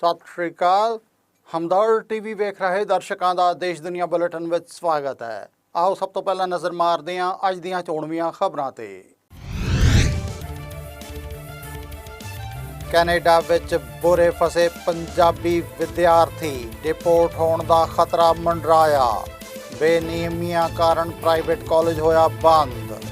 ਸਤਿ ਸ਼੍ਰੀ ਅਕਾਲ। ਹਮਦਰਦ ਟੀਵੀ ਵੇਖ ਰਹੇ ਦਰਸ਼ਕਾਂ ਦਾ ਦੇਸ਼ ਦੁਨੀਆ ਬੁਲੇਟਿਨ ਵਿੱਚ ਸਵਾਗਤ ਹੈ। ਆਓ ਸਭ ਤੋਂ ਪਹਿਲਾਂ ਨਜ਼ਰ ਮਾਰਦੇ ਹਾਂ ਅੱਜ ਦੀਆਂ ਚੋਣਵੀਆਂ ਖਬਰਾਂ ਤੇ। ਕੈਨੇਡਾ ਵਿੱਚ ਬੁਰੇ ਫਸੇ ਪੰਜਾਬੀ ਵਿਦਿਆਰਥੀ, ਡਿਪੋਰਟ ਹੋਣ ਦਾ ਖਤਰਾ ਮੰਡਰਾਇਆ। ਬੇਨਿਯਮੀਆਂ ਕਾਰਨ ਪ੍ਰਾਈਵੇਟ ਕਾਲਜ ਹੋਇਆ ਬੰਦ।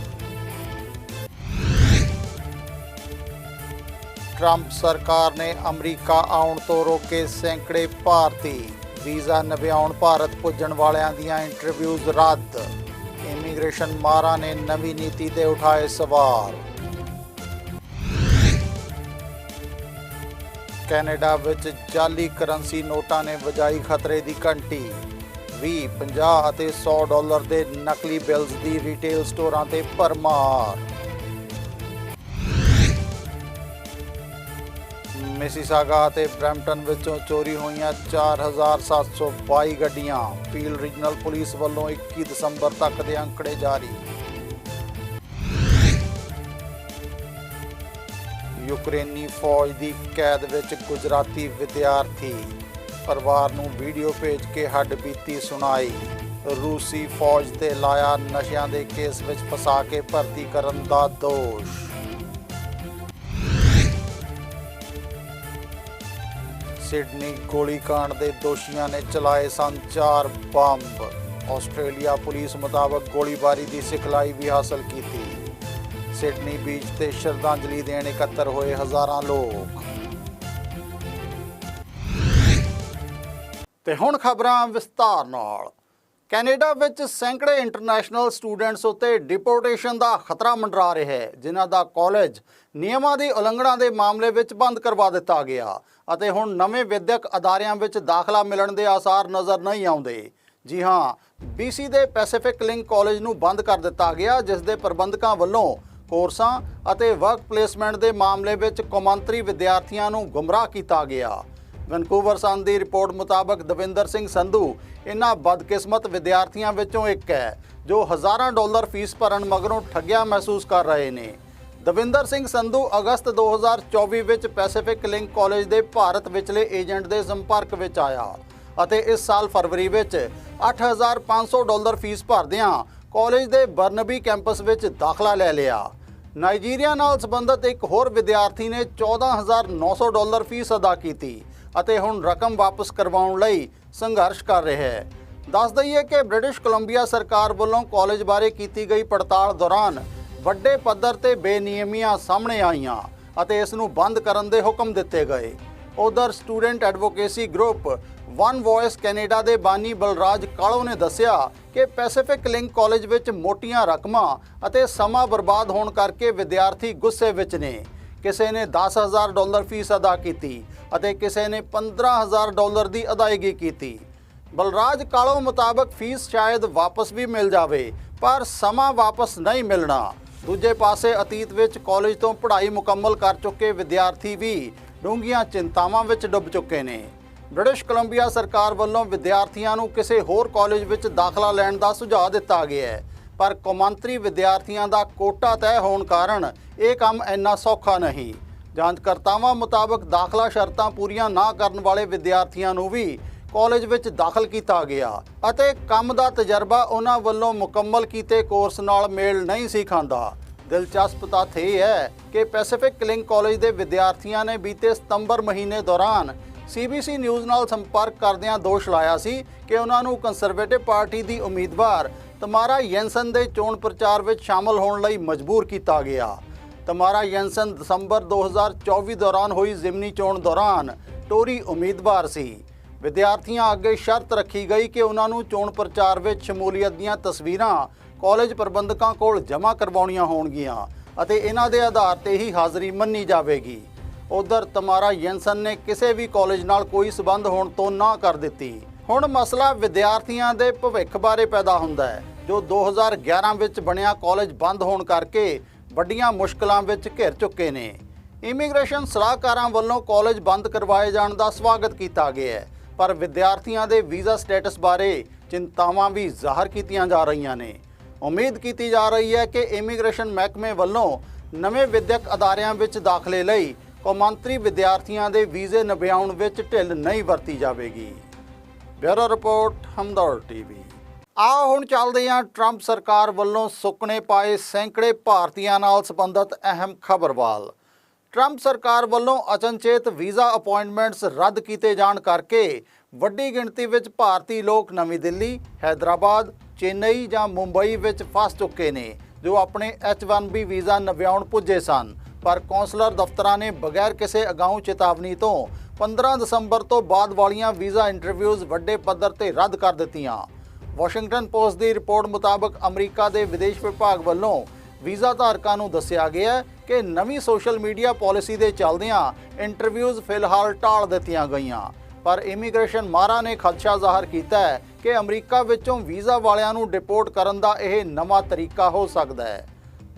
ਟਰੰਪ ਸਰਕਾਰ ਨੇ ਅਮਰੀਕਾ ਆਉਣ ਤੋਂ ਰੋਕੇ ਸੈਂਕੜੇ ਭਾਰਤੀ। ਵੀਜ਼ਾ ਨਵਿਆਉਣ ਭਾਰਤ ਪੁੱਜਣ ਵਾਲਿਆਂ ਦੀਆਂ ਇੰਟਰਵਿਊਜ਼ ਰੱਦ। ਇਮੀਗ੍ਰੇਸ਼ਨ ਮਾਰਾ ਨੇ ਨਵੀਂ ਨੀਤੀ ਤੇ ਉਠਾਏ ਸਵਾਲ। ਕੈਨੇਡਾ ਵਿੱਚ ਜਾਲੀ ਕਰੰਸੀ ਨੋਟਾਂ ਨੇ ਵਜਾਈ ਖਤਰੇ ਦੀ ਘੰਟੀ। 20 50 ਅਤੇ 100 ਡਾਲਰ ਦੇ ਨਕਲੀ ਬਿਲਸ ਦੀ ਰਿਟੇਲ ਸਟੋਰਾਂ ਤੇ ਭਰਮਾਰ। ਮਿਸੀਸਾਗਾ ਅਤੇ ਬ੍ਰੈਂਪਟਨ ਵਿੱਚੋਂ ਚੋਰੀ ਹੋਈਆਂ 4722 ਗੱਡੀਆਂ। ਫੀਲ ਰੀਜਨਲ ਪੁਲਿਸ ਵੱਲੋਂ 21 ਦਸੰਬਰ ਤੱਕ ਦੇ ਅੰਕੜੇ ਜਾਰੀ। ਯੂਕਰੇਨੀ ਫੌਜ ਦੀ ਕੈਦ ਵਿੱਚ ਗੁਜਰਾਤੀ ਵਿਦਿਆਰਥੀ ਪਰਿਵਾਰ ਨੂੰ ਵੀਡੀਓ ਭੇਜ ਕੇ ਹੱਡ ਬੀਤੀ ਸੁਣਾਈ। ਰੂਸੀ ਫੌਜ ਤੇ ਲਾਇਆ ਨਸ਼ਿਆਂ ਦੇ ਕੇਸ ਵਿੱਚ ਫਸਾ ਕੇ ਭਰਤੀ ਕਰਨ ਦਾ ਦੋਸ਼। ਸਿਡਨੀ ਗੋਲੀकांड ਦੇ ਦੋਸ਼ੀਆਂ ਨੇ ਚਲਾਏ ਸਨ ਚਾਰ ਬੰਬ। ਆਸਟ੍ਰੇਲੀਆ ਪੁਲਿਸ ਮੁਤਾਬਕ ਗੋਲੀਬਾਰੀ ਦੀ ਸਿਖਲਾਈ ਵੀ ਹਾਸਲ ਕੀਤੀ। ਸਿਡਨੀ ਬੀਚ ਤੇ ਸ਼ਰਧਾਂਜਲੀ ਦੇਣ ਇਕੱਤਰ ਹੋਏ ਹਜ਼ਾਰਾਂ ਲੋਕ। ਤੇ ਹੁਣ ਖਬਰਾਂ ਵਿਸਤਾਰ ਨਾਲ। ਕੈਨੇਡਾ ਵਿੱਚ ਸੈਂਕੜੇ ਇੰਟਰਨੈਸ਼ਨਲ ਸਟੂਡੈਂਟਸ ਉੱਤੇ ਡਿਪੋਰਟੇਸ਼ਨ ਦਾ ਖਤਰਾ ਮੰਡਰਾ ਰਿਹਾ ਹੈ, ਜਿਨ੍ਹਾਂ ਦਾ ਕਾਲਜ ਨਿਯਮਾਂ ਦੀ ਉਲੰਘਣਾ ਦੇ ਮਾਮਲੇ ਵਿੱਚ ਬੰਦ ਕਰਵਾ ਦਿੱਤਾ ਗਿਆ ਅਤੇ ਹੁਣ ਨਵੇਂ ਵਿਦਿਅਕ ਅਦਾਰਿਆਂ ਵਿੱਚ ਦਾਖਲਾ ਮਿਲਣ ਦੇ ਆਸਾਰ ਨਜ਼ਰ ਨਹੀਂ ਆਉਂਦੇ। ਜੀ ਹਾਂ BC ਦੇ ਪੈਸੀਫਿਕ ਲਿੰਕ ਕਾਲਜ ਨੂੰ ਬੰਦ ਕਰ ਦਿੱਤਾ ਗਿਆ, ਜਿਸ ਦੇ ਪ੍ਰਬੰਧਕਾਂ ਵੱਲੋਂ ਕੋਰਸਾਂ ਅਤੇ ਵਰਕ ਪਲੇਸਮੈਂਟ ਦੇ ਮਾਮਲੇ ਵਿੱਚ ਕੌਮਾਂਤਰੀ ਵਿਦਿਆਰਥੀਆਂ ਨੂੰ ਗੁੰਮਰਾਹ ਕੀਤਾ ਗਿਆ। ਵੈਨਕੂਵਰ ਸਨ ਦੀ ਰਿਪੋਰਟ ਮੁਤਾਬਕ ਦਵਿੰਦਰ ਸਿੰਘ ਸੰਧੂ ਇਨ੍ਹਾਂ ਬਦਕਿਸਮਤ ਵਿਦਿਆਰਥੀਆਂ ਵਿੱਚੋਂ ਇੱਕ ਹੈ, ਜੋ ਹਜ਼ਾਰਾਂ ਡਾਲਰ ਫੀਸ ਭਰਨ ਮਗਰੋਂ ਠੱਗਿਆ ਮਹਿਸੂਸ ਕਰ ਰਹੇ ਨੇ। ਦਵਿੰਦਰ ਸਿੰਘ ਸੰਧੂ ਅਗਸਤ 2024 ਵਿੱਚ ਪੈਸੀਫਿਕ ਲਿੰਕ ਕਾਲਜ ਦੇ ਭਾਰਤ ਵਿਚਲੇ ਏਜੰਟ ਦੇ ਸੰਪਰਕ ਵਿੱਚ ਆਇਆ ਅਤੇ ਇਸ ਸਾਲ ਫਰਵਰੀ ਵਿੱਚ 8500 ਡਾਲਰ ਫੀਸ ਭਰਦਿਆਂ ਕਾਲਜ ਦੇ ਬਰਨਬੀ ਕੈਂਪਸ ਵਿੱਚ ਦਾਖਲਾ ਲੈ ਲਿਆ। ਨਾਈਜੀਰੀਆ ਨਾਲ ਸੰਬੰਧਿਤ ਇੱਕ ਹੋਰ ਵਿਦਿਆਰਥੀ ਨੇ 14900 ਡਾਲਰ ਫੀਸ ਅਦਾ ਕੀਤੀ। ਅਤੇ ਹੁਣ ਰਕਮ ਵਾਪਸ ਕਰਵਾਉਣ ਲਈ ਸੰਘਰਸ਼ ਕਰ ਰਿਹਾ ਹੈ। ਦੱਸ ਦਈਏ ਕਿ ਬ੍ਰਿਟਿਸ਼ ਕੋਲੰਬੀਆ ਸਰਕਾਰ ਵੱਲੋਂ ਕਾਲਜ ਬਾਰੇ ਕੀਤੀ ਗਈ ਪੜਤਾਲ ਦੌਰਾਨ ਵੱਡੇ ਪੱਧਰ ਤੇ ਬੇਨਿਯਮੀਆਂ ਸਾਹਮਣੇ ਆਈਆਂ ਅਤੇ ਇਸ ਨੂੰ ਬੰਦ ਕਰਨ ਦੇ ਹੁਕਮ ਦਿੱਤੇ ਗਏ। ਉਧਰ student advocacy group one voice Canada ਦੇ ਬਾਨੀ ਬਲਰਾਜ ਕਾਲੋ ਨੇ ਦੱਸਿਆ ਕਿ ਪੈਸੀਫਿਕ ਲਿੰਕ ਕਾਲਜ ਵਿੱਚ ਮੋਟੀਆਂ ਰਕਮਾਂ ਅਤੇ ਸਮਾਂ ਬਰਬਾਦ ਹੋਣ ਕਰਕੇ ਵਿਦਿਆਰਥੀ ਗੁੱਸੇ ਵਿੱਚ ਨੇ। ਕਿਸੇ ਨੇ 10000 ਡਾਲਰ ਫੀਸ ਅਦਾ ਕੀਤੀ ਅਤੇ ਕਿਸੇ ਨੇ 15000 ਡਾਲਰ ਦੀ ਅਦਾਇਗੀ ਕੀਤੀ। ਬਲਰਾਜ ਕਾਲੋ ਮੁਤਾਬਕ ਫੀਸ ਸ਼ਾਇਦ ਵਾਪਸ ਵੀ ਮਿਲ ਜਾਵੇ, ਪਰ ਸਮਾਂ ਵਾਪਸ ਨਹੀਂ ਮਿਲਣਾ। ਦੂਜੇ ਪਾਸੇ ਅਤੀਤ ਵਿੱਚ ਕਾਲਜ ਤੋਂ ਪੜ੍ਹਾਈ ਮੁਕੰਮਲ ਕਰ ਚੁੱਕੇ ਵਿਦਿਆਰਥੀ ਵੀ ਡੂੰਘੀਆਂ ਚਿੰਤਾਵਾਂ ਵਿੱਚ ਡੁੱਬ ਚੁੱਕੇ ਨੇ। ਬ੍ਰਿਟਿਸ਼ ਕੋਲੰਬੀਆ ਸਰਕਾਰ ਵੱਲੋਂ ਵਿਦਿਆਰਥੀਆਂ ਨੂੰ ਕਿਸੇ ਹੋਰ ਕਾਲਜ ਵਿੱਚ ਦਾਖਲਾ ਲੈਣ ਦਾ ਸੁਝਾਅ ਦਿੱਤਾ ਗਿਆ ਹੈ। ਪਰ ਕੌਮਾਂਤਰੀ ਵਿਦਿਆਰਥੀਆਂ ਦਾ ਕੋਟਾ ਤੈਅ ਹੋਣ ਕਾਰਨ ਇਹ ਕੰਮ ਇੰਨਾ ਸੌਖਾ ਨਹੀਂ। ਜਾਂਚਕਰਤਾਵਾਂ ਮੁਤਾਬਕ ਦਾਖਲਾ ਸ਼ਰਤਾਂ ਪੂਰੀਆਂ ਨਾ ਕਰਨ ਵਾਲੇ ਵਿਦਿਆਰਥੀਆਂ ਨੂੰ ਵੀ ਕਾਲਜ ਵਿੱਚ ਦਾਖਲ ਕੀਤਾ ਗਿਆ ਅਤੇ ਕੰਮ ਦਾ ਤਜਰਬਾ ਉਹਨਾਂ ਵੱਲੋਂ ਮੁਕੰਮਲ ਕੀਤੇ ਕੋਰਸ ਨਾਲ ਮੇਲ ਨਹੀਂ ਸੀ ਖਾਂਦਾ। ਦਿਲਚਸਪ ਤੱਥ ਇਹ ਹੈ ਕਿ ਪੈਸੀਫਿਕ ਕਲਿੰਗ ਕਾਲਜ ਦੇ ਵਿਦਿਆਰਥੀਆਂ ਨੇ ਬੀਤੇ ਸਤੰਬਰ ਮਹੀਨੇ ਦੌਰਾਨ ਸੀਬੀਸੀ ਨਿਊਜ਼ ਨਾਲ ਸੰਪਰਕ ਕਰਦਿਆਂ ਦੋਸ਼ ਲਾਇਆ ਸੀ ਕਿ ਉਹਨਾਂ ਨੂੰ ਕੰਜ਼ਰਵੇਟਿਵ ਪਾਰਟੀ ਦੀ ਉਮੀਦਵਾਰ ਤਮਾਰਾ ਯੈਂਸਨ ਦੇ ਚੋਣ ਪ੍ਰਚਾਰ ਵਿੱਚ ਸ਼ਾਮਲ ਹੋਣ ਲਈ ਮਜਬੂਰ ਕੀਤਾ ਗਿਆ। ਤਮਾਰਾ ਯੈਂਸਨ ਦਸੰਬਰ 2024 ਦੌਰਾਨ ਹੋਈ ਜ਼ਿਮਨੀ ਚੋਣ ਦੌਰਾਨ ਟੋਰੀ ਉਮੀਦਵਾਰ ਸੀ। ਵਿਦਿਆਰਥੀਆਂ ਅੱਗੇ ਸ਼ਰਤ ਰੱਖੀ ਗਈ ਕਿ ਉਹਨਾਂ ਨੂੰ ਚੋਣ ਪ੍ਰਚਾਰ ਵਿੱਚ ਸ਼ਮੂਲੀਅਤ ਦੀਆਂ ਤਸਵੀਰਾਂ ਕਾਲਜ ਪ੍ਰਬੰਧਕਾਂ ਕੋਲ ਜਮ੍ਹਾਂ ਕਰਵਾਉਣੀਆਂ ਹੋਣਗੀਆਂ ਅਤੇ ਇਹਨਾਂ ਦੇ ਆਧਾਰ ਤੇ ਹੀ ਹਾਜ਼ਰੀ ਮੰਨੀ ਜਾਵੇਗੀ। ਉਧਰ ਤਮਾਰਾ ਯੈਂਸਨ ਨੇ ਕਿਸੇ ਵੀ ਕਾਲਜ ਨਾਲ ਕੋਈ ਸਬੰਧ ਹੋਣ ਤੋਂ ਨਾ ਕਰ ਦਿੱਤੀ। ਹੁਣ ਮਸਲਾ ਵਿਦਿਆਰਥੀਆਂ ਦੇ ਭਵਿੱਖ ਬਾਰੇ ਪੈਦਾ ਹੁੰਦਾ ਹੈ, ਜੋ 2011 ਵਿੱਚ ਬਣਿਆ ਕਾਲਜ ਬੰਦ ਹੋਣ ਕਰਕੇ ਵੱਡੀਆਂ ਮੁਸ਼ਕਲਾਂ ਵਿੱਚ ਘਿਰ ਚੁੱਕੇ ਨੇ। ਇਮੀਗ੍ਰੇਸ਼ਨ ਸਲਾਹਕਾਰਾਂ ਵੱਲੋਂ ਕਾਲਜ ਬੰਦ ਕਰਵਾਏ ਜਾਣ ਦਾ ਸਵਾਗਤ ਕੀਤਾ ਗਿਆ ਹੈ, ਪਰ ਵਿਦਿਆਰਥੀਆਂ ਦੇ ਵੀਜ਼ਾ ਸਟੇਟਸ ਬਾਰੇ ਚਿੰਤਾਵਾਂ ਵੀ ਜ਼ਾਹਰ ਕੀਤੀਆਂ ਜਾ ਰਹੀਆਂ ਨੇ। ਉਮੀਦ ਕੀਤੀ ਜਾ ਰਹੀ ਹੈ ਕਿ ਇਮੀਗ੍ਰੇਸ਼ਨ ਮਹਿਕਮੇ ਵੱਲੋਂ ਨਵੇਂ ਵਿਦਿਅਕ ਅਦਾਰਿਆਂ ਵਿੱਚ ਦਾਖਲੇ ਲਈ ਕੌਮਾਂਤਰੀ ਵਿਦਿਆਰਥੀਆਂ ਦੇ ਵੀਜ਼ੇ ਨਵਿਆਉਣ ਵਿੱਚ ਢਿੱਲ ਨਹੀਂ ਵਰਤੀ ਜਾਵੇਗੀ। Bureau report Hamdard TV. ਆ ਹੁਣ ਚੱਲਦੇ ਹਾਂ ਟਰੰਪ ਸਰਕਾਰ ਵੱਲੋਂ ਸੁੱਕਣੇ ਪਾਏ ਸੈਂਕੜੇ ਭਾਰਤੀਆਂ ਨਾਲ ਸੰਬੰਧਤ ਅਹਿਮ ਖਬਰਵਾਲ ਟਰੰਪ ਸਰਕਾਰ ਵੱਲੋਂ ਅਚਨਚੇਤ ਵੀਜ਼ਾ ਅਪਾਇੰਟਮੈਂਟਸ ਰੱਦ ਕੀਤੇ ਜਾਣ ਕਰਕੇ ਵੱਡੀ ਗਿਣਤੀ ਵਿੱਚ ਭਾਰਤੀ ਲੋਕ ਨਵੀਂ ਦਿੱਲੀ, ਹైదరాబాద్, ਚੇਨਈ ਜਾਂ ਮੁੰਬਈ ਵਿੱਚ ਫਸ ਚੁੱਕੇ ਨੇ ਜੋ ਆਪਣੇ H1B ਵੀਜ਼ਾ ਨਵਿਆਉਣ ਪੁੱਜੇ ਸਨ। ਪਰ ਕੌਂਸਲਰ ਦਫ਼ਤਰਾਂ ਨੇ ਬਗੈਰ ਕਿਸੇ ਅਗਾਊਂ ਚੇਤਾਵਨੀ ਤੋਂ 15 ਦਸੰਬਰ ਤੋਂ ਬਾਅਦ ਵਾਲੀਆਂ ਵੀਜ਼ਾ ਇੰਟਰਵਿਊਜ਼ ਵੱਡੇ ਪੱਧਰ ਤੇ ਰੱਦ ਕਰ ਦਿੱਤੀਆਂ। ਵਾਸ਼ਿੰਗਟਨ ਪੋਸਟ ਦੀ ਰਿਪੋਰਟ ਮੁਤਾਬਕ ਅਮਰੀਕਾ ਦੇ ਵਿਦੇਸ਼ ਵਿਭਾਗ ਵੱਲੋਂ ਵੀਜ਼ਾ ਧਾਰਕਾਂ ਨੂੰ ਦੱਸਿਆ ਗਿਆ ਕਿ ਨਵੀਂ ਸੋਸ਼ਲ ਮੀਡੀਆ ਪਾਲਿਸੀ ਦੇ ਚੱਲਦਿਆਂ ਇੰਟਰਵਿਊਜ਼ ਫਿਲਹਾਲ ਟਾਲ ਦਿੱਤੀਆਂ ਗਈਆਂ। ਪਰ ਇਮੀਗ੍ਰੇਸ਼ਨ ਮਾਹਰਾਂ ਨੇ ਖਦਸ਼ਾ ਜ਼ਾਹਰ ਕੀਤਾ ਹੈ ਕਿ ਅਮਰੀਕਾ ਵਿੱਚੋਂ ਵੀਜ਼ਾ ਵਾਲਿਆਂ ਨੂੰ ਡਿਪੋਰਟ ਕਰਨ ਦਾ ਇਹ ਨਵਾਂ ਤਰੀਕਾ ਹੋ ਸਕਦਾ ਹੈ।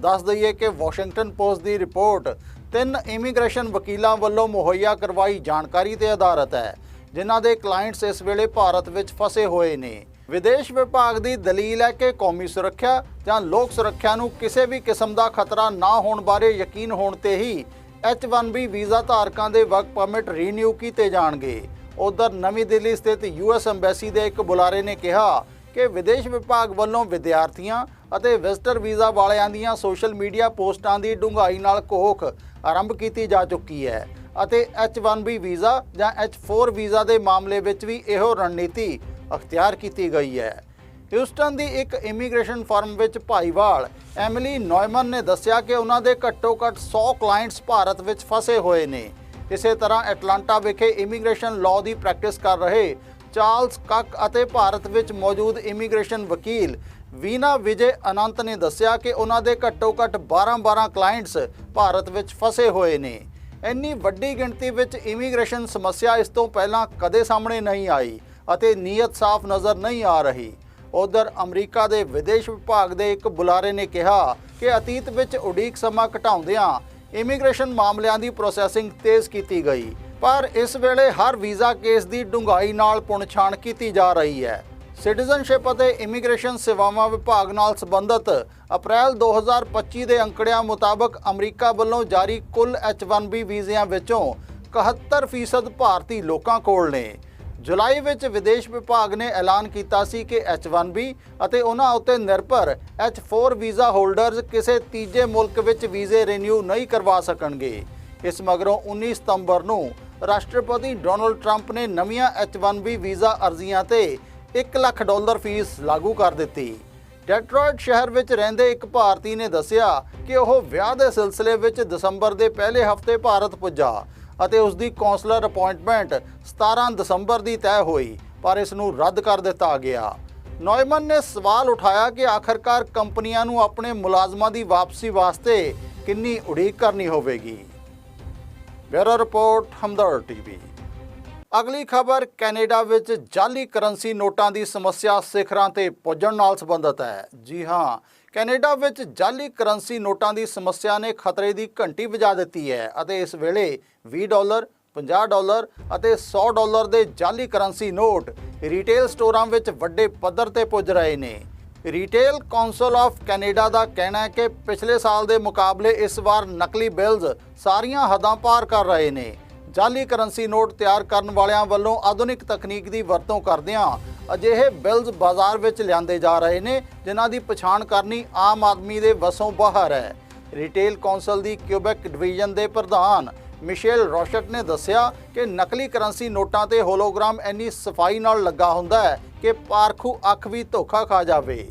ਦੱਸ ਦਈਏ ਕਿ ਵਾਸ਼ਿੰਗਟਨ ਪੋਸਟ ਦੀ ਰਿਪੋਰਟ ਤਿੰਨ ਇਮੀਗ੍ਰੇਸ਼ਨ ਵਕੀਲਾਂ ਵੱਲੋਂ ਮੁਹੱਈਆ ਕਰਵਾਈ ਜਾਣਕਾਰੀ ਤੇ ਆਧਾਰਿਤ ਹੈ, ਜਿਨ੍ਹਾਂ ਦੇ ਕਲਾਇੰਟਸ ਇਸ ਵੇਲੇ ਭਾਰਤ ਵਿੱਚ ਫਸੇ ਹੋਏ ਨੇ। ਵਿਦੇਸ਼ ਵਿਭਾਗ ਦੀ ਦਲੀਲ ਹੈ ਕਿ ਕੌਮੀ ਸੁਰੱਖਿਆ ਜਾਂ ਲੋਕ ਸੁਰੱਖਿਆ ਨੂੰ ਕਿਸੇ ਵੀ ਕਿਸਮ ਦਾ ਖਤਰਾ ਨਾ ਹੋਣ ਬਾਰੇ ਯਕੀਨ ਹੋਣ ਤੇ ਹੀ H1B ਵੀਜ਼ਾ ਧਾਰਕਾਂ ਦੇ ਵਰਕ ਪਰਮਿਟ ਰੀਨਿਊ ਕੀਤੇ ਜਾਣਗੇ। ਉਧਰ ਨਵੀਂ ਦਿੱਲੀ ਸਥਿਤ ਯੂਐਸ ਐਮਬੈਸੀ ਦੇ ਇੱਕ ਬੁਲਾਰੇ ਨੇ ਕਿਹਾ ਕਿ ਵਿਦੇਸ਼ ਵਿਭਾਗ ਵੱਲੋਂ ਵਿਦਿਆਰਥੀਆਂ ਅਤੇ ਵਿਜ਼ਟਰ ਵੀਜ਼ਾ ਵਾਲਿਆਂ ਦੀਆਂ ਸੋਸ਼ਲ ਮੀਡੀਆ ਪੋਸਟਾਂ ਦੀ ਡੂੰਘਾਈ ਨਾਲ ਘੋਖ ਆਰੰਭ ਕੀਤੀ ਜਾ ਚੁੱਕੀ ਹੈ ਅਤੇ H1B ਵੀਜ਼ਾ ਜਾਂ H4 ਵੀਜ਼ਾ ਦੇ ਮਾਮਲੇ ਵਿੱਚ ਵੀ ਇਹੋ ਰਣਨੀਤੀ ਅਖਤਿਆਰ ਕੀਤੀ ਗਈ ਹੈ। ਹਿਊਸਟਨ ਦੀ ਇੱਕ ਇਮੀਗ੍ਰੇਸ਼ਨ ਫਰਮ ਵਿੱਚ ਭਾਈਵਾਲ ਐਮਲੀ ਨੋਇਮਨ ਨੇ ਦੱਸਿਆ ਕਿ ਉਹਨਾਂ ਦੇ ਘੱਟੋ-ਘੱਟ 100 ਕਲਾਇੰਟਸ ਭਾਰਤ ਵਿੱਚ ਫਸੇ ਹੋਏ ਨੇ। ਇਸੇ ਤਰ੍ਹਾਂ ਐਟਲਾਂਟਾ ਵਿਖੇ ਇਮੀਗ੍ਰੇਸ਼ਨ ਲਾਅ ਦੀ ਪ੍ਰੈਕਟਿਸ ਕਰ ਰਹੇ ਚਾਰਲਸ ਕੱਕ ਅਤੇ ਭਾਰਤ ਵਿੱਚ ਮੌਜੂਦ ਇਮੀਗ੍ਰੇਸ਼ਨ ਵਕੀਲ ਵੀਨਾ ਵਿਜੇ ਅਨੰਤ ਨੇ ਦੱਸਿਆ ਕਿ ਉਹਨਾਂ ਦੇ ਘੱਟੋ-ਘੱਟ 12-12 ਕਲਾਇੰਟਸ ਭਾਰਤ ਵਿੱਚ ਫਸੇ ਹੋਏ ਨੇ। ਇੰਨੀ ਵੱਡੀ ਗਿਣਤੀ ਵਿੱਚ ਇਮੀਗ੍ਰੇਸ਼ਨ ਸਮੱਸਿਆ ਇਸ ਤੋਂ ਪਹਿਲਾਂ ਕਦੇ ਸਾਹਮਣੇ ਨਹੀਂ ਆਈ ਅਤੇ ਨੀਅਤ ਸਾਫ਼ ਨਜ਼ਰ ਨਹੀਂ ਆ ਰਹੀ। ਉਧਰ ਅਮਰੀਕਾ ਦੇ ਵਿਦੇਸ਼ ਵਿਭਾਗ ਦੇ ਇੱਕ ਬੁਲਾਰੇ ਨੇ ਕਿਹਾ ਕਿ ਅਤੀਤ ਵਿੱਚ ਉਡੀਕ ਸਮਾਂ ਘਟਾਉਂਦਿਆਂ ਇਮੀਗ੍ਰੇਸ਼ਨ ਮਾਮਲਿਆਂ ਦੀ ਪ੍ਰੋਸੈਸਿੰਗ ਤੇਜ਼ ਕੀਤੀ ਗਈ। ਪਰ ਇਸ ਵੇਲੇ ਹਰ ਵੀਜ਼ਾ ਕੇਸ ਦੀ ਡੂੰਘਾਈ ਨਾਲ ਪੁਣਛਾਣ ਕੀਤੀ ਜਾ ਰਹੀ ਹੈ। ਸਿਟੀਜ਼ਨਸ਼ਿਪ ਅਤੇ ਇਮੀਗ੍ਰੇਸ਼ਨ ਸੇਵਾਵਾਂ ਵਿਭਾਗ ਨਾਲ ਸੰਬੰਧਿਤ ਅਪ੍ਰੈਲ 2025 ਦੇ ਅੰਕੜਿਆਂ ਮੁਤਾਬਕ ਅਮਰੀਕਾ ਵੱਲੋਂ ਜਾਰੀ ਕੁੱਲ H1B ਵੀਜ਼ਿਆਂ ਵਿੱਚੋਂ 71% ਭਾਰਤੀ ਲੋਕਾਂ ਕੋਲ ਨੇ। ਜੁਲਾਈ ਵਿੱਚ ਵਿਦੇਸ਼ ਵਿਭਾਗ ਨੇ ਐਲਾਨ ਕੀਤਾ ਸੀ ਕਿ H1B ਅਤੇ ਉਹਨਾਂ ਉੱਤੇ ਨਿਰਭਰ H4 ਵੀਜ਼ਾ ਹੋਲਡਰਜ਼ ਕਿਸੇ ਤੀਜੇ ਮੁਲਕ ਵਿੱਚ ਵੀਜ਼ੇ ਰੀਨਿਊ ਨਹੀਂ ਕਰਵਾ ਸਕਣਗੇ। ਇਸ ਮਗਰੋਂ 19 ਸਤੰਬਰ ਨੂੰ ਰਾਸ਼ਟਰਪਤੀ ਡੋਨਲਡ ਟਰੰਪ ਨੇ ਨਵੀਆਂ H1B ਵੀਜ਼ਾ ਅਰਜ਼ੀਆਂ ਤੇ 1 ਲੱਖ ਡਾਲਰ ਫੀਸ ਲਾਗੂ ਕਰ ਦਿੱਤੀ। ਡੈਟਰੋਇਟ ਸ਼ਹਿਰ ਵਿੱਚ ਰਹਿੰਦੇ ਇੱਕ ਭਾਰਤੀ ਨੇ ਦੱਸਿਆ ਕਿ ਉਹ ਵਿਆਹ ਦੇ ਸਿਲਸਿਲੇ ਵਿੱਚ ਦਸੰਬਰ ਦੇ ਪਹਿਲੇ ਹਫ਼ਤੇ ਭਾਰਤ ਪੁੱਜਾ ਅਤੇ ਉਸ ਦੀ ਕੌਂਸਲਰ ਅਪਾਇੰਟਮੈਂਟ 17 ਦਸੰਬਰ ਦੀ ਤੈਅ ਹੋਈ, ਪਰ ਇਸ ਨੂੰ ਰੱਦ ਕਰ ਦਿੱਤਾ ਗਿਆ। ਨੋਇਮਨ ਨੇ ਸਵਾਲ ਉਠਾਇਆ ਕਿ ਆਖਰਕਾਰ ਕੰਪਨੀਆਂ ਨੂੰ ਆਪਣੇ ਮੁਲਾਜ਼ਮਾਂ ਦੀ ਵਾਪਸੀ ਵਾਸਤੇ ਕਿੰਨੀ ਉਡੀਕ ਕਰਨੀ ਹੋਵੇਗੀ। Bureau report, Hamdard TV. ਅਗਲੀ ਖਬਰ, ਕੈਨੇਡਾ ਵਿੱਚ ਜਾਲੀ ਕਰੰਸੀ ਨੋਟਾਂ ਦੀ ਸਮੱਸਿਆ ਸਿਖਰਾਂ ਤੇ ਪੁੱਜਣ ਨਾਲ ਸੰਬੰਧਿਤ ਹੈ। ਜੀ ਹਾਂ, ਕੈਨੇਡਾ ਵਿੱਚ ਜਾਲੀ ਕਰੰਸੀ ਨੋਟਾਂ ਦੀ ਸਮੱਸਿਆ ਨੇ ਖਤਰੇ ਦੀ ਘੰਟੀ ਵਜਾ ਦਿੱਤੀ ਹੈ ਅਤੇ ਇਸ ਵੇਲੇ 20 ਡਾਲਰ 50 ਡਾਲਰ ਅਤੇ 100 ਡਾਲਰ ਦੇ ਜਾਲੀ ਕਰੰਸੀ ਨੋਟ ਰਿਟੇਲ ਸਟੋਰਾਂ ਵਿੱਚ ਵੱਡੇ ਪੱਧਰ ਤੇ ਪੁੱਜ ਰਹੇ ਨੇ। ਰਿਟੇਲ ਕਾਉਂਸਲ ਆਫ ਕੈਨੇਡਾ ਦਾ ਕਹਿਣਾ ਹੈ ਕਿ ਪਿਛਲੇ ਸਾਲ ਦੇ ਮੁਕਾਬਲੇ ਇਸ ਵਾਰ ਨਕਲੀ ਬਿਲਜ਼ ਸਾਰੀਆਂ ਹੱਦਾਂ ਪਾਰ ਕਰ ਰਹੇ ਨੇ। ਜਾਲੀ ਕਰੰਸੀ ਨੋਟ ਤਿਆਰ ਕਰਨ ਵਾਲਿਆਂ ਵੱਲੋਂ ਆਧੁਨਿਕ ਤਕਨੀਕ ਦੀ ਵਰਤੋਂ ਕਰਦਿਆਂ ਅਜਿਹੇ ਬਿਲਜ਼ ਬਾਜ਼ਾਰ ਵਿੱਚ ਲਿਆਂਦੇ ਜਾ ਰਹੇ ਨੇ, ਜਿਨ੍ਹਾਂ ਦੀ ਪਛਾਣ ਕਰਨੀ ਆਮ ਆਦਮੀ ਦੇ ਵਸੋਂ ਬਾਹਰ ਹੈ। ਰਿਟੇਲ ਕੌਂਸਲ ਦੀ ਕਿਊਬੈਕ ਡਿਵੀਜ਼ਨ ਦੇ ਪ੍ਰਧਾਨ ਮਿਸ਼ੇਲ ਰੋਸ਼ਟ ਨੇ ਦੱਸਿਆ ਕਿ ਨਕਲੀ ਕਰੰਸੀ ਨੋਟਾਂ ਤੇ ਹੋਲੋਗ੍ਰਾਮ ਇੰਨੀ ਸਫ਼ਾਈ ਨਾਲ ਲੱਗਾ ਹੁੰਦਾ ਹੈ ਕਿ ਪਾਰਖੂ ਅੱਖ ਵੀ ਧੋਖਾ ਖਾ ਜਾਵੇ।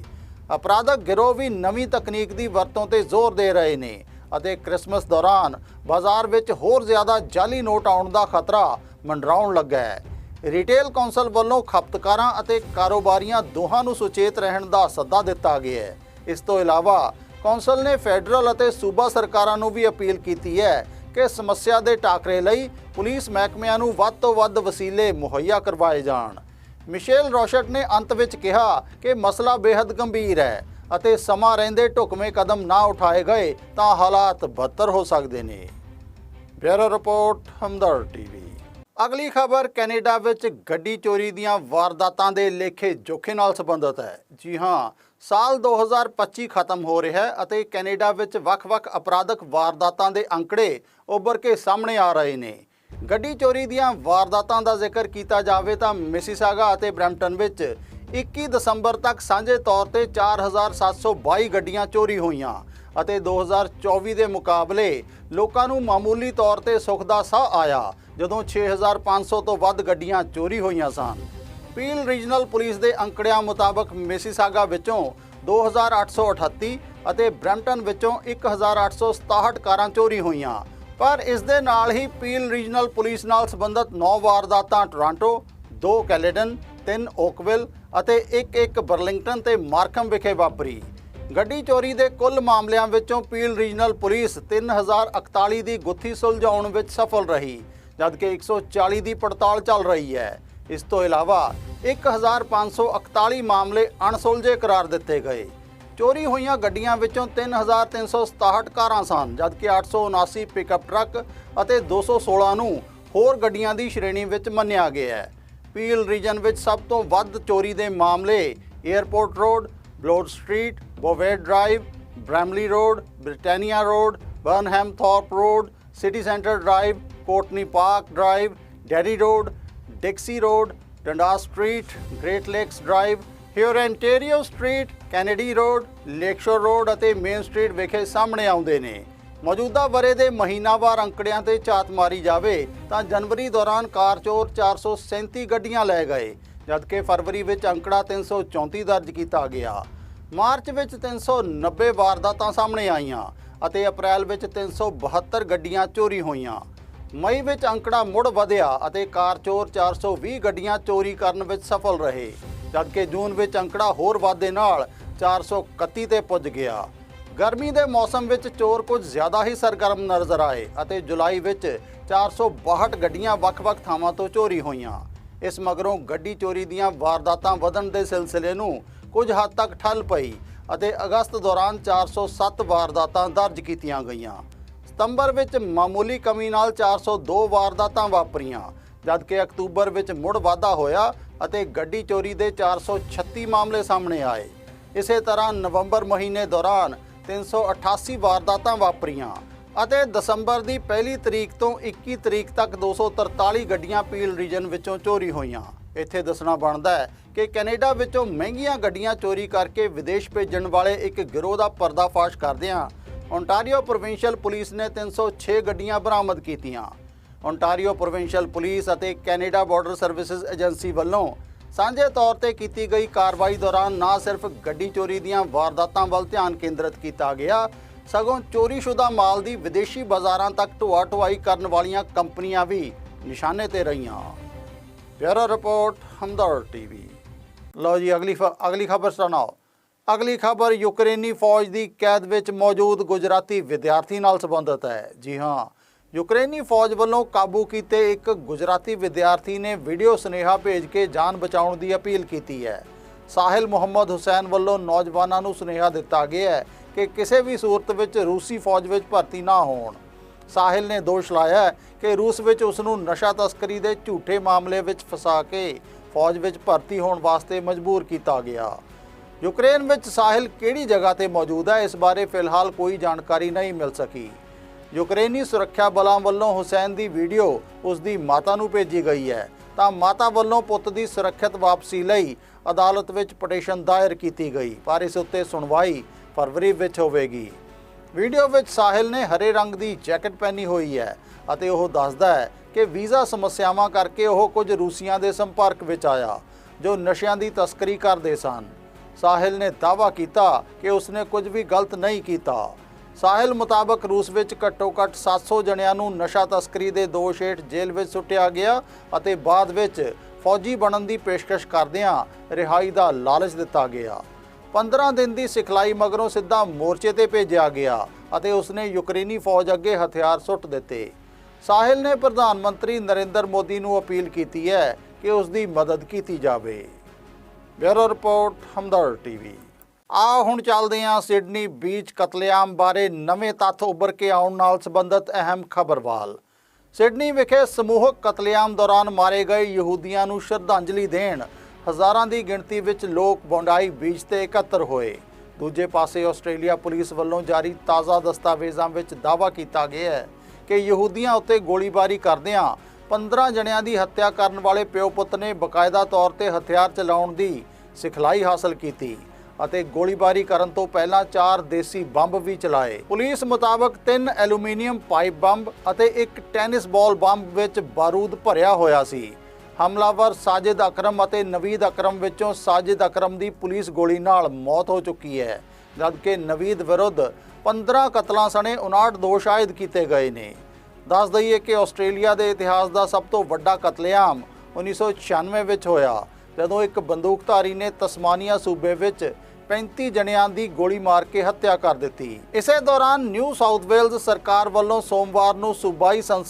ਅਪਰਾਧਕ ਗਿਰੋਹ ਵੀ ਨਵੀਂ ਤਕਨੀਕ ਦੀ ਵਰਤੋਂ ਤੇ ਜ਼ੋਰ ਦੇ ਰਹੇ ਨੇ। ਅਤੇ ਕ੍ਰਿਸਮਸ ਦੌਰਾਨ ਬਾਜ਼ਾਰ ਵਿੱਚ ਹੋਰ ਜ਼ਿਆਦਾ ਜਾਲੀ ਨੋਟ ਆਉਣ ਦਾ ਖਤਰਾ ਮੰਡਰਾਉਣ ਲੱਗਾ ਹੈ। ਰਿਟੇਲ ਕੌਂਸਲ ਵੱਲੋਂ ਖਪਤਕਾਰਾਂ ਅਤੇ ਕਾਰੋਬਾਰੀਆਂ ਦੋਹਾਂ ਨੂੰ ਸੁਚੇਤ ਰਹਿਣ ਦਾ ਸੱਦਾ ਦਿੱਤਾ ਗਿਆ ਹੈ। ਇਸ ਤੋਂ ਇਲਾਵਾ ਕੌਂਸਲ ਨੇ ਫੈਡਰਲ ਅਤੇ ਸੂਬਾ ਸਰਕਾਰਾਂ ਨੂੰ ਵੀ ਅਪੀਲ ਕੀਤੀ ਹੈ ਕਿ ਸਮੱਸਿਆ ਦੇ ਟਾਕਰੇ ਲਈ ਪੁਲਿਸ ਮਹਿਕਮਿਆਂ ਨੂੰ ਵੱਧ ਤੋਂ ਵੱਧ ਵਸੀਲੇ ਮੁਹੱਈਆ ਕਰਵਾਏ ਜਾਣ। ਮਿਸ਼ੇਲ ਰੌਸ਼ਟ ਨੇ ਅੰਤ ਵਿੱਚ ਕਿਹਾ ਕਿ ਮਸਲਾ ਬੇहद ਗੰਭੀਰ ਹੈ। ਅਤੇ ਸਮਾਂ ਰਹਿੰਦੇ ਢੁਕਵੇਂ ਕਦਮ ਨਾ ਉਠਾਏ ਗਏ ਤਾਂ ਹਾਲਾਤ ਬਦਤਰ ਹੋ ਸਕਦੇ ਨੇ। Bureau report, Hamdard TV. ਅਗਲੀ ਖਬਰ ਕੈਨੇਡਾ ਵਿੱਚ ਗੱਡੀ ਚੋਰੀ ਦੀਆਂ ਵਾਰਦਾਤਾਂ ਦੇ ਲੇਖੇ ਜੋਖੇ ਨਾਲ ਸੰਬੰਧਿਤ ਹੈ। ਜੀ ਹਾਂ, ਸਾਲ 2025 ਖਤਮ ਹੋ ਰਿਹਾ ਹੈ ਅਤੇ ਕੈਨੇਡਾ ਵਿੱਚ ਵੱਖ-ਵੱਖ ਅਪਰਾਧਕ ਵਾਰਦਾਤਾਂ ਦੇ ਅੰਕੜੇ ਉੱਭਰ ਕੇ ਸਾਹਮਣੇ ਆ ਰਹੇ ਨੇ। ਗੱਡੀ ਚੋਰੀ ਦੀਆਂ ਵਾਰਦਾਤਾਂ ਦਾ ਜ਼ਿਕਰ ਕੀਤਾ ਜਾਵੇ ਤਾਂ ਮਿਸੀਸਾਗਾ ਅਤੇ ਬਰੈਂਪਟਨ ਵਿੱਚ 21 ਦਸੰਬਰ ਤੱਕ ਸਾਂਝੇ ਤੌਰ ਤੇ 4722 ਗੱਡੀਆਂ ਚੋਰੀ ਹੋਈਆਂ ਅਤੇ 2024 ਦੇ ਮੁਕਾਬਲੇ ਲੋਕਾਂ ਨੂੰ ਮਾਮੂਲੀ ਤੌਰ ਤੇ ਸੁੱਖ ਦਾ ਸਾਹ ਆਇਆ, ਜਦੋਂ 6500 ਤੋਂ ਵੱਧ ਗੱਡੀਆਂ ਚੋਰੀ ਹੋਈਆਂ ਸਨ। ਪੀਲ ਰੀਜਨਲ ਪੁਲਿਸ ਦੇ ਅੰਕੜਿਆਂ ਮੁਤਾਬਕ ਮੇਸੀਸਾਗਾ ਵਿੱਚੋਂ 2838 ਅਤੇ ਬ੍ਰੈਂਪਟਨ ਵਿੱਚੋਂ 1867 ਕਾਰਾਂ ਚੋਰੀ ਹੋਈਆਂ। ਪਰ ਇਸ ਦੇ ਨਾਲ ਹੀ ਪੀਲ ਰੀਜਨਲ ਪੁਲਿਸ ਨਾਲ ਸੰਬੰਧਿਤ 9 ਵਾਰਦਾਤਾਂ ਟੋਰਾਂਟੋ 2 ਕੈਲੇਡਨ 3 ਓਕਵਿਲ ਅਤੇ 1-1 ਬਰਲਿੰਗਟਨ ਤੇ ਮਾਰਕਮ ਵਿਖੇ ਵਾਪਰੀ। ਗੱਡੀ ਚੋਰੀ ਦੇ ਕੁੱਲ ਮਾਮਲਿਆਂ ਵਿੱਚੋਂ ਪੀਲ ਰੀਜਨਲ ਪੁਲਿਸ 3041 ਦੀ ਗੁੱਥੀ ਸੁਲਝਾਉਣ ਵਿੱਚ ਸਫਲ ਰਹੀ, ਜਦਕਿ 140 ਦੀ ਪੜਤਾਲ ਚੱਲ ਰਹੀ ਹੈ। ਇਸ ਤੋਂ ਇਲਾਵਾ 1541 ਮਾਮਲੇ ਅਣਸੁਲਝੇ ਕਰਾਰ ਦਿੱਤੇ ਗਏ। ਚੋਰੀ ਹੋਈਆਂ ਗੱਡੀਆਂ ਵਿੱਚੋਂ 3367 ਕਾਰਾਂ ਸਨ, ਜਦਕਿ 879 ਪਿਕਅਪ ਟਰੱਕ ਅਤੇ 216 ਨੂੰ ਹੋਰ ਗੱਡੀਆਂ ਦੀ ਸ਼੍ਰੇਣੀ ਵਿੱਚ ਮੰਨਿਆ ਗਿਆ ਹੈ। ਪੀਲ ਰੀਜਨ ਵਿੱਚ ਸਭ ਤੋਂ ਵੱਧ ਚੋਰੀ ਦੇ ਮਾਮਲੇ airport road Bloor street Bovaird drive, Bramalea road, Britannia road, Burnham road, city centre drive, Courtney park drive, Derry road, Dixie road, Dundas street, Great Lakes drive Hurontario street, Kennedy road, Lakeshore road ਅਤੇ Main street ਵਿਖੇ ਸਾਹਮਣੇ ਆਉਂਦੇ ਨੇ। ਮੌਜੂਦਾ ਬਰੇ ਦੇ ਮਹੀਨਾਵਾਰ ਅੰਕੜਿਆਂ ਤੇ ਝਾਤ ਮਾਰੀ ਜਾਵੇ ਤਾਂ ਜਨਵਰੀ ਦੌਰਾਨ ਕਾਰ ਚੋਰ 437 ਗੱਡੀਆਂ ਲੈ ਗਏ, ਜਦਕਿ ਫਰਵਰੀ ਵਿੱਚ ਅੰਕੜਾ 334 ਦਰਜ ਕੀਤਾ ਗਿਆ। ਮਾਰਚ ਵਿੱਚ 390 ਵਾਰਦਾਤਾਂ ਸਾਹਮਣੇ ਆਈਆਂ ਅਤੇ ਅਪ੍ਰੈਲ ਵਿੱਚ 372 ਗੱਡੀਆਂ ਚੋਰੀ ਹੋਈਆਂ। ਮਈ ਵਿੱਚ ਅੰਕੜਾ ਮੁੜ ਵਧਿਆ ਅਤੇ ਕਾਰ ਚੋਰ 420 ਗੱਡੀਆਂ ਚੋਰੀ ਕਰਨ ਵਿੱਚ ਸਫਲ ਰਹੇ, ਜਦਕਿ ਜੂਨ ਵਿੱਚ ਅੰਕੜਾ ਹੋਰ ਵਾਧੇ ਨਾਲ 431 ਤੇ ਪੁੱਜ ਗਿਆ। ਗਰਮੀ ਦੇ ਮੌਸਮ ਵਿੱਚ ਚੋਰ ਕੁਝ ਜ਼ਿਆਦਾ ਹੀ ਸਰਗਰਮ ਨਜ਼ਰ ਆਏ ਅਤੇ ਜੁਲਾਈ ਵਿੱਚ 462 ਗੱਡੀਆਂ ਵੱਖ-ਵੱਖ ਥਾਵਾਂ ਤੋਂ ਚੋਰੀ ਹੋਈਆਂ। ਇਸ ਮਗਰੋਂ ਗੱਡੀ ਚੋਰੀ ਦੀਆਂ ਵਾਰਦਾਤਾਂ ਵਧਣ ਦੇ ਸਿਲਸਿਲੇ ਨੂੰ ਕੁਝ ਹੱਦ ਤੱਕ ਠੱਲ ਪਈ ਅਤੇ ਅਗਸਤ ਦੌਰਾਨ 407 ਵਾਰਦਾਤਾਂ ਦਰਜ ਕੀਤੀਆਂ ਗਈਆਂ। ਸਤੰਬਰ ਵਿੱਚ ਮਾਮੂਲੀ ਕਮੀ ਨਾਲ 402 ਵਾਰਦਾਤਾਂ ਵਾਪਰੀਆਂ, ਜਦਕਿ ਅਕਤੂਬਰ ਵਿੱਚ ਮੁੜ ਵਾਧਾ ਹੋਇਆ ਅਤੇ ਗੱਡੀ ਚੋਰੀ ਦੇ 436 ਮਾਮਲੇ ਸਾਹਮਣੇ ਆਏ। ਇਸੇ ਤਰ੍ਹਾਂ ਨਵੰਬਰ ਮਹੀਨੇ ਦੌਰਾਨ 388 ਵਾਰਦਾਤਾਂ ਵਾਪਰੀਆਂ ਅਤੇ ਦਸੰਬਰ ਦੀ ਪਹਿਲੀ ਤਰੀਕ ਤੋਂ 21 ਤਰੀਕ ਤੱਕ 243 ਗੱਡੀਆਂ ਪੀਲ ਰੀਜਨ ਵਿੱਚੋਂ ਚੋਰੀ ਹੋਈਆਂ। ਇੱਥੇ ਦੱਸਣਾ ਬਣਦਾ ਹੈ ਕਿ ਕੈਨੇਡਾ ਵਿੱਚੋਂ ਮਹਿੰਗੀਆਂ ਗੱਡੀਆਂ ਚੋਰੀ ਕਰਕੇ ਵਿਦੇਸ਼ ਭੇਜਣ ਵਾਲੇ ਇੱਕ ਗਿਰੋਹ ਦਾ ਪਰਦਾਫਾਸ਼ ਕਰਦਿਆਂ ਓਨਟਾਰੀਓ ਪ੍ਰੋਵਿੰਸ਼ੀਅਲ ਪੁਲਿਸ ਨੇ 306 ਗੱਡੀਆਂ ਬਰਾਮਦ ਕੀਤੀਆਂ। ਓਨਟਾਰੀਓ ਪ੍ਰੋਵਿੰਸ਼ੀਅਲ ਪੁਲਿਸ ਅਤੇ ਕੈਨੇਡਾ ਬਾਰਡਰ ਸਰਵਿਸਿਜ਼ ਏਜੰਸੀ ਵੱਲੋਂ ਸਾਂਝੇ ਤੌਰ ਤੇ ਕੀਤੀ ਗਈ ਕਾਰਵਾਈ ਦੌਰਾਨ ਨਾ ਸਿਰਫ ਗੱਡੀ ਚੋਰੀ ਦੀਆਂ ਵਾਰਦਾਤਾਂ ਵੱਲ ਧਿਆਨ ਕੇਂਦਰਿਤ ਕੀਤਾ ਗਿਆ, ਸਗੋਂ ਚੋਰੀशुदा ਮਾਲ ਦੀ ਵਿਦੇਸ਼ੀ ਬਾਜ਼ਾਰਾਂ ਤੱਕ ਢੋਆ ਢੁਆਈ ਕਰਨ ਵਾਲੀਆਂ ਕੰਪਨੀਆਂ ਵੀ ਨਿਸ਼ਾਨੇ ਤੇ ਰਹੀਆਂ। Bureau report Hamdard TV. ਲਓ ਜੀ, ਅਗਲੀ ਖ- ਅਗਲੀ ਖਬਰ ਸੁਣਾਓ। ਅਗਲੀ ਖਬਰ ਯੂਕਰੇਨੀ ਫੌਜ ਦੀ ਕੈਦ ਵਿੱਚ ਮੌਜੂਦ ਗੁਜਰਾਤੀ ਵਿਦਿਆਰਥੀ ਨਾਲ ਸੰਬੰਧਿਤ ਹੈ। ਜੀ ਹਾਂ ਯੂਕਰੇਨੀ ਫੌਜ ਵੱਲੋਂ ਕਾਬੂ ਕੀਤੇ ਇੱਕ ਗੁਜਰਾਤੀ ਵਿਦਿਆਰਥੀ ਨੇ ਵੀਡੀਓ ਸੁਨੇਹਾ ਭੇਜ ਕੇ ਜਾਨ ਬਚਾਉਣ ਦੀ ਅਪੀਲ ਕੀਤੀ ਹੈ। ਸਾਹਿਲ ਮੁਹੰਮਦ ਹੁਸੈਨ ਵੱਲੋਂ ਨੌਜਵਾਨਾਂ ਨੂੰ ਸੁਨੇਹਾ ਦਿੱਤਾ ਗਿਆ ਹੈ ਕਿ ਕਿਸੇ ਵੀ ਸੂਰਤ ਵਿੱਚ ਰੂਸੀ ਫੌਜ ਵਿੱਚ ਭਰਤੀ ਨਾ ਹੋਣ। ਸਾਹਿਲ ਨੇ ਦੋਸ਼ ਲਾਇਆ ਕਿ ਰੂਸ ਵਿੱਚ ਉਸ ਨੂੰ ਨਸ਼ਾ ਤਸਕਰੀ ਦੇ ਝੂਠੇ ਮਾਮਲੇ ਵਿੱਚ ਫਸਾ ਕੇ ਫੌਜ ਵਿੱਚ ਭਰਤੀ ਹੋਣ ਵਾਸਤੇ ਮਜਬੂਰ ਕੀਤਾ ਗਿਆ। ਯੂਕਰੇਨ ਵਿੱਚ ਸਾਹਿਲ ਕਿਹੜੀ ਜਗ੍ਹਾ ਤੇ ਮੌਜੂਦ ਹੈ, ਇਸ ਬਾਰੇ ਫਿਲਹਾਲ ਕੋਈ ਜਾਣਕਾਰੀ ਨਹੀਂ ਮਿਲ ਸਕੀ। ਯੂਕਰੇਨੀ ਸੁਰੱਖਿਆ ਬਲਾਂ ਵੱਲੋਂ ਹੁਸੈਨ ਦੀ ਵੀਡੀਓ ਉਸ ਦੀ ਮਾਤਾ ਨੂੰ ਭੇਜੀ ਗਈ ਹੈ। ਤਾਂ ਮਾਤਾ ਵੱਲੋਂ ਪੁੱਤ ਦੀ ਸੁਰੱਖਿਅਤ ਵਾਪਸੀ ਲਈ ਅਦਾਲਤ ਵਿੱਚ ਪਟੀਸ਼ਨ ਦਾਇਰ ਕੀਤੀ ਗਈ, ਪਰ ਇਸ ਉੱਤੇ ਸੁਣਵਾਈ ਫਰਵਰੀ ਵਿੱਚ ਹੋਵੇਗੀ। ਵੀਡੀਓ ਵਿੱਚ ਸਾਹਿਲ ਨੇ ਹਰੇ ਰੰਗ ਦੀ ਜੈਕਟ ਪਹਿਨੀ ਹੋਈ ਹੈ ਅਤੇ ਉਹ ਦੱਸਦਾ ਹੈ ਕਿ ਵੀਜ਼ਾ ਸਮੱਸਿਆਵਾਂ ਕਰਕੇ ਉਹ ਕੁਝ ਰੂਸੀਆਂ ਦੇ ਸੰਪਰਕ ਵਿੱਚ ਆਇਆ, ਜੋ ਨਸ਼ਿਆਂ ਦੀ ਤਸਕਰੀ ਕਰਦੇ ਸਨ। ਸਾਹਿਲ ਨੇ ਦਾਅਵਾ ਕੀਤਾ ਕਿ ਉਸਨੇ ਕੁਝ ਵੀ ਗਲਤ ਨਹੀਂ ਕੀਤਾ। ਸਾਹਿਲ ਮੁਤਾਬਕ ਰੂਸ ਵਿੱਚ ਘੱਟੋ-ਘੱਟ 700 ਜਣਿਆਂ ਨੂੰ ਨਸ਼ਾ ਤਸਕਰੀ ਦੇ ਦੋਸ਼ ਹੇਠ ਜੇਲ੍ਹ ਵਿੱਚ ਸੁੱਟਿਆ ਗਿਆ ਅਤੇ ਬਾਅਦ ਵਿੱਚ ਫੌਜੀ ਬਣਨ ਦੀ ਪੇਸ਼ਕਸ਼ ਕਰਦਿਆਂ ਰਿਹਾਈ ਦਾ ਲਾਲਚ ਦਿੱਤਾ ਗਿਆ। 15 ਦਿਨ ਦੀ ਸਿਖਲਾਈ ਮਗਰੋਂ ਸਿੱਧਾ ਮੋਰਚੇ ਤੇ ਭੇਜਿਆ ਗਿਆ ਅਤੇ ਉਸਨੇ ਯੂਕਰੇਨੀ ਫੌਜ ਅੱਗੇ ਹਥਿਆਰ ਸੁੱਟ ਦਿੱਤੇ। ਸਾਹਿਲ ਨੇ ਪ੍ਰਧਾਨ ਮੰਤਰੀ ਨਰਿੰਦਰ ਮੋਦੀ ਨੂੰ ਅਪੀਲ ਕੀਤੀ ਹੈ ਕਿ ਉਸ ਦੀ ਮਦਦ ਕੀਤੀ ਜਾਵੇ। Bureau report Hamdard TV. ਆ ਹੁਣ ਚੱਲਦੇ ਹਾਂ ਸਿਡਨੀ ਬੀਚ ਕਤਲੇਆਮ ਬਾਰੇ ਨਵੇਂ ਤੱਥ ਉੱਭਰ ਕੇ ਆਉਣ ਨਾਲ ਸੰਬੰਧਿਤ ਅਹਿਮ ਖਬਰ ਵੱਲ। ਸਿਡਨੀ ਵਿਖੇ ਸਮੂਹਕ ਕਤਲੇਆਮ ਦੌਰਾਨ ਮਾਰੇ ਗਏ ਯਹੂਦੀਆਂ ਨੂੰ ਸ਼ਰਧਾਂਜਲੀ ਦੇਣ। ਹਜ਼ਾਰਾਂ ਦੀ ਗਿਣਤੀ ਵਿੱਚ ਲੋਕ ਬੌਂਡਾਈ ਬੀਚ ਤੇ ਇਕੱਤਰ ਹੋਏ। ਦੂਜੇ ਪਾਸੇ ਆਸਟ੍ਰੇਲੀਆ ਪੁਲਿਸ ਵੱਲੋਂ ਜਾਰੀ ਤਾਜ਼ਾ ਦਸਤਾਵੇਜ਼ਾਂ ਵਿੱਚ ਦਾਅਵਾ ਕੀਤਾ ਗਿਆ ਹੈ ਕਿ ਯਹੂਦੀਆਂ ਉੱਤੇ ਗੋਲੀਬਾਰੀ ਕਰਦਿਆਂ 15 ਜਣਿਆਂ ਦੀ ਹੱਤਿਆ ਕਰਨ ਵਾਲੇ ਪਿਓ ਪੁੱਤ ਨੇ ਬਕਾਇਦਾ ਤੌਰ ਤੇ ਹਥਿਆਰ ਚਲਾਉਣ ਦੀ ਸਿਖਲਾਈ ਹਾਸਲ ਕੀਤੀ। ਅਤੇ ਗੋਲੀਬਾਰੀ ਕਰਨ ਤੋਂ ਪਹਿਲਾਂ ਚਾਰ ਦੇਸੀ ਬੰਬ ਵੀ ਚਲਾਏ। ਪੁਲਿਸ ਮੁਤਾਬਕ ਤਿੰਨ ਐਲੂਮੀਨੀਅਮ ਪਾਈਪ ਬੰਬ ਅਤੇ ਇੱਕ ਟੈਨਿਸ ਬਾਲ ਬੰਬ ਵਿੱਚ ਬਾਰੂਦ ਭਰਿਆ ਹੋਇਆ ਸੀ। ਹਮਲਾਵਰ ਸਾਜਿਦ ਅਕਰਮ ਅਤੇ ਨਵੀਦ ਅਕਰਮ ਵਿੱਚੋਂ ਸਾਜਿਦ ਅਕਰਮ ਦੀ ਪੁਲਿਸ ਗੋਲੀ ਨਾਲ ਮੌਤ ਹੋ ਚੁੱਕੀ ਹੈ, ਜਦਕਿ ਨਵੀਦ ਵਿਰੁੱਧ 15 ਕਤਲਾਂ ਸਣੇ 59 ਦੋਸ਼ ਆਇਦ ਕੀਤੇ ਗਏ ਨੇ। ਦੱਸ ਦਈਏ ਕਿ ਆਸਟ੍ਰੇਲੀਆ ਦੇ ਇਤਿਹਾਸ ਦਾ ਸਭ ਤੋਂ ਵੱਡਾ ਕਤਲੇਆਮ 1996 ਵਿੱਚ ਹੋਇਆ, ਜਦੋਂ ਇੱਕ ਬੰਦੂਕਧਾਰੀ ਨੇ ਤਸਮਾਨੀਆ ਸੂਬੇ ਵਿੱਚ 35 ਜਣਿਆਂ ਦੀ ਗੋਲੀ ਮਾਰ ਕੇ ਹੱਤਿਆ ਕਰ ਦਿੱਤੀ। ਇਸੇ ਦੌਰਾਨ ਨਿਊ ਸਾਊਥ ਵੇਲਜ਼ ਸਰਕਾਰ ਵੱਲੋਂ ਸੋਮਵਾਰ ਨੂੰ ਸੂਬਾਈ ਸੰਸਦ